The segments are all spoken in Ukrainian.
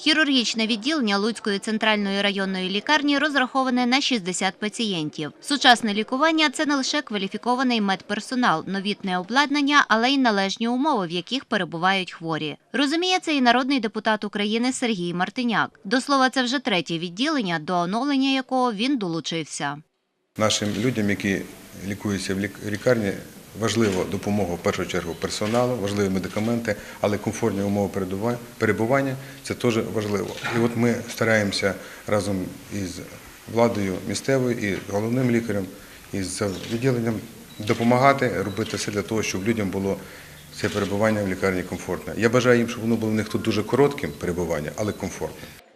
Хірургічне відділення Луцької центральної районної лікарні розраховане на 60 пацієнтів. Сучасне лікування це не лише кваліфікований медперсонал, новітне обладнання, але й належні умови, в яких перебувають хворі. Розуміє це і народний депутат України Сергій Мартиняк. До слова, це вже третє відділення, до оновлення якого він долучився. Нашим людям, які лікуються в лік- лікарні, важлива допомога в першу чергу персоналу, важливі медикаменти, але комфортні умови перебування це теж важливо. І от ми стараємося разом із владою місцевою і головним лікарем, і з відділенням допомагати, робити все для того, щоб людям було це перебування в лікарні комфортне. Я бажаю їм, щоб воно було в них тут дуже коротким перебування, але комфортним.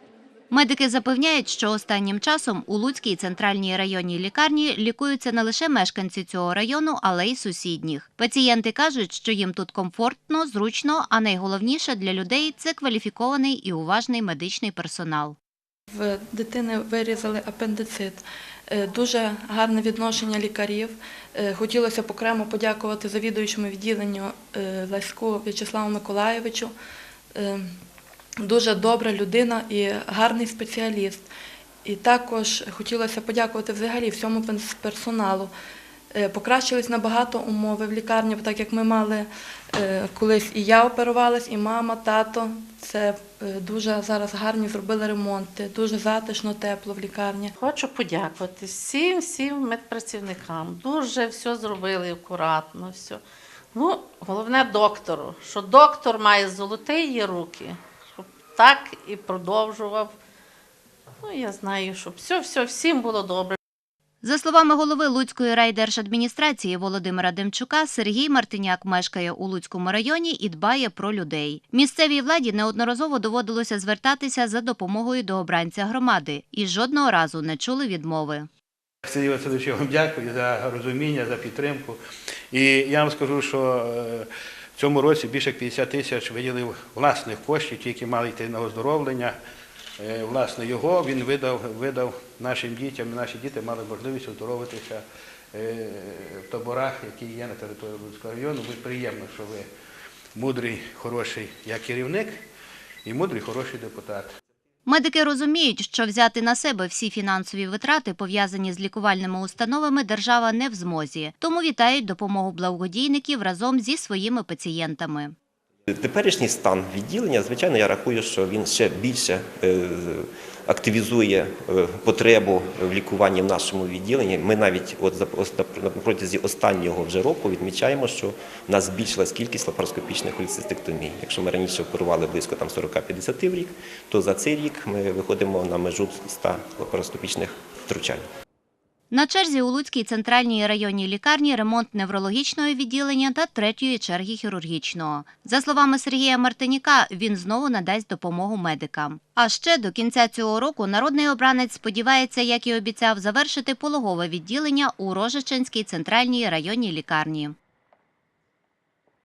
Медики запевняють, що останнім часом у Луцькій центральній районній лікарні лікуються не лише мешканці цього району, але й сусідніх. Пацієнти кажуть, що їм тут комфортно, зручно, а найголовніше для людей це кваліфікований і уважний медичний персонал. В дитини вирізали апендицит. Е, Дуже гарне відношення лікарів. Е, Хотілося б окремо подякувати завідуючому відділенню е, Лаську В'ячеславу Миколаєвичу. Дуже добра людина і гарний спеціаліст. І також хотілося подякувати взагалі всьому персоналу. Е, Покращились набагато умови в лікарні, так як ми мали е, колись і я оперувалась, і мама, тато. Це е, дуже зараз гарні зробили ремонти, дуже затишно, тепло в лікарні. Хочу подякувати всім всім медпрацівникам. Дуже все зробили акуратно. Все. Ну, головне доктору, що доктор має золоті її руки, так і продовжував. Ну, я знаю, щоб все, все, всім було добре. За словами голови Луцької райдержадміністрації Володимира Демчука, Сергій Мартиняк мешкає у Луцькому районі і дбає про людей. Місцевій владі неодноразово доводилося звертатися за допомогою до обранця громади і жодного разу не чули відмови. Сергій Васильович, я вам дякую за розуміння, за підтримку. І я вам скажу, що е, в цьому році більше як 50 тисяч виділив власних коштів, ті, які мали йти на оздоровлення. Е, Власне, його він видав, видав нашим дітям. і Наші діти мали можливість оздоровитися е, в таборах, які є на території Луцького району. Ви приємно, що ви мудрий, хороший як керівник і мудрий, хороший депутат. Медики розуміють, що взяти на себе всі фінансові витрати, пов'язані з лікувальними установами, держава не в змозі, тому вітають допомогу благодійників разом зі своїми пацієнтами. Теперішній стан відділення, звичайно, я рахую, що він ще більше е, активізує е, потребу в лікуванні в нашому відділенні. Ми навіть от на протязі останнього вже року відмічаємо, що в нас збільшилась кількість лапароскопічних холецистектомій. Якщо ми раніше оперували близько там 40-50 в рік, то за цей рік ми виходимо на межу 100 лапароскопічних втручань. На черзі у Луцькій центральній районній лікарні ремонт неврологічного відділення та третьої черги хірургічного. За словами Сергія Мартиніка, він знову надасть допомогу медикам. А ще до кінця цього року народний обранець сподівається, як і обіцяв, завершити пологове відділення у Рожичинській центральній районній лікарні.